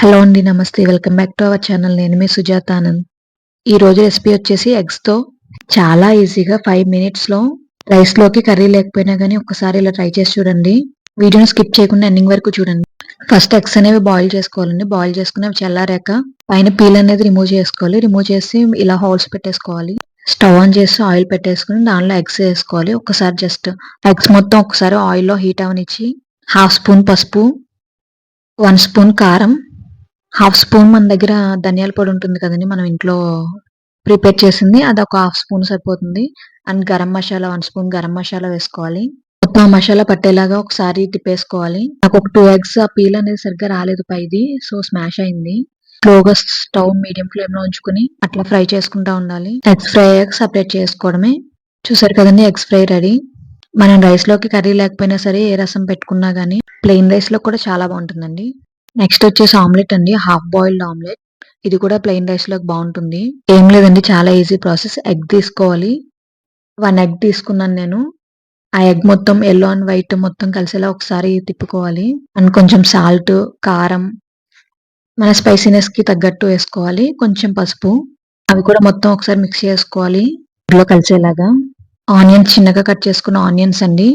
Hello అండి నమస్తే. Welcome back to our channel. నేను మీ సుజాత ఆనంద్. ఈ రోజు రెసిపీ వచ్చేసి ఎగ్స్తో చాలా ఈజీగా ఫైవ్ మినిట్స్లో రైస్లోకి కర్రీ లేకపోయినా కానీ ఒకసారి ఇలా ట్రై చేసి చూడండి. వీడియోని స్కిప్ చేయకుండా ఎండింగ్ వరకు చూడండి. ఫస్ట్ ఎగ్స్ అనేవి బాయిల్ చేసుకోవాలండి. బాయిల్ చేసుకుని చల్లారాక పైన పీల్ అనేది రిమూవ్ చేసుకోవాలి. రిమూవ్ చేసి ఇలా హోల్స్ పెట్టేసుకోవాలి. స్టవ్ ఆన్ చేసి ఆయిల్ పెట్టేసుకుని దానిలో ఎగ్స్ వేసుకోవాలి. ఒకసారి జస్ట్ ఎగ్స్ మొత్తం ఒకసారి ఆయిల్లో హీట్ అవనిచ్చి హాఫ్ స్పూన్ పసుపు వన్ స్పూన్ కారం హాఫ్ స్పూన్ మన దగ్గర ధనియాల పొడి ఉంటుంది కదండి మనం ఇంట్లో ప్రిపేర్ చేసింది అది ఒక హాఫ్ స్పూన్ సరిపోతుంది. And garam masala one spoon garam masala వేసుకోవాలి. మొత్తం ఆ మసాలా పట్టేలాగా ఒకసారి తిప్పేసుకోవాలి. నాకు ఒక టూ ఎగ్స్ ఆ పీల్ అనేది సరిగ్గా రాలేదు పైది సో స్మాష్ అయింది. స్లోగా స్టవ్ మీడియం ఫ్లేమ్లో ఉంచుకుని అట్లా ఫ్రై చేసుకుంటా ఉండాలి. ఎగ్స్ ఫ్రై అయ్యాక సపరేట్ చేసుకోవడమే. చూసారు కదండి ఎగ్స్ ఫ్రై రెడీ. మనం రైస్లోకి కర్రీ లేకపోయినా సరే ఏ రసం పెట్టుకున్నా గానీ ప్లెయిన్ రైస్లో కూడా చాలా బాగుంటుందండి. నెక్స్ట్ వచ్చేసి ఆమ్లెట్ అండి హాఫ్ బాయిల్డ్ ఆమ్లెట్ ఇది కూడా ప్లెయిన్ రైస్లో బాగుంటుంది. ఏం లేదండి చాలా ఈజీ ప్రాసెస్ ఎగ్ తీసుకోవాలి. వన్ ఎగ్ తీసుకున్నాను నేను. ఆ ఎగ్ మొత్తం ఎల్లో అండ్ వైట్ మొత్తం కలిసేలా ఒకసారి తిప్పుకోవాలి. అండ్ కొంచెం సాల్ట్ కారం మన స్పైసీనెస్కి తగ్గట్టు వేసుకోవాలి. కొంచెం పసుపు. అవి కూడా మొత్తం ఒకసారి మిక్స్ చేసుకోవాలి. ఇంట్లో కలిసేలాగా. ఆనియన్స్ చిన్నగా కట్ చేసుకున్న ఆనియన్స్ అండి.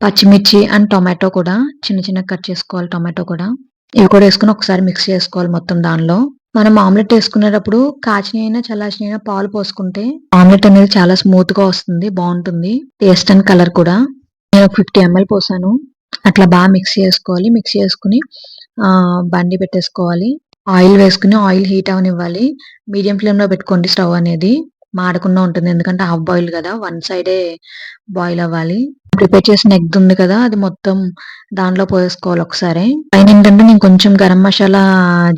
పచ్చిమిర్చి అండ్ టొమాటో కూడా చిన్న చిన్నగా కట్ చేసుకోవాలి టొమాటో కూడా. ఇవి కూడా వేసుకుని ఒకసారి మిక్స్ చేసుకోవాలి మొత్తం దానిలో. మనం ఆమ్లెట్ వేసుకునేటప్పుడు కాచిన అయినా అయినా పాలు పోసుకుంటే ఆమ్లెట్ అనేది చాలా స్మూత్గా వస్తుంది బాగుంటుంది. టేస్ట్ అండ్ కలర్ కూడా. నేను ఫిఫ్టీ ఎంఎల్ పోసాను. అట్లా బాగా మిక్స్ చేసుకోవాలి. మిక్స్ చేసుకుని బండి పెట్టేసుకోవాలి. ఆయిల్ వేసుకుని ఆయిల్ హీట్ అవనివ్వాలి. మీడియం ఫ్లేమ్లో పెట్టుకోండి స్టవ్ అనేది. మాడకుండా ఉంటుంది. ఎందుకంటే హాఫ్ బాయిల్ కదా. వన్ సైడే బాయిల్ అవ్వాలి. ప్రిపేర్ చేసిన ఎగ్ ఉంది కదా అది మొత్తం దాంట్లో పోసుకోవాలి ఒకసారి. పైన ఏంటంటే నేను కొంచెం గరం మసాలా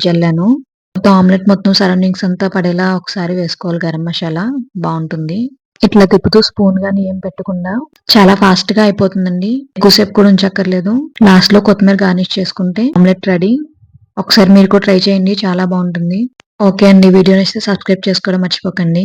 జల్లాను. మొత్తం ఆమ్లెట్ మొత్తం సరౌండింగ్స్ అంతా పడేలా ఒకసారి వేసుకోవాలి గరం మసాలా. బాగుంటుంది. ఇట్లా తిప్పుతూ స్పూన్ గాని ఏం పెట్టకుండా చాలా ఫాస్ట్గా అయిపోతుందండి. ఎక్కువసేపు కూడా ఉంచక్కర్లేదు. లాస్ట్లో కొత్తిమీర గార్నిష్ చేసుకుంటే ఆమ్లెట్ రెడీ. ఒకసారి మీరు కూడా ట్రై చేయండి చాలా బాగుంటుంది. ఓకే అండి వీడియో నచ్చితే సబ్స్క్రైబ్ చేసుకోవడం మర్చిపోకండి.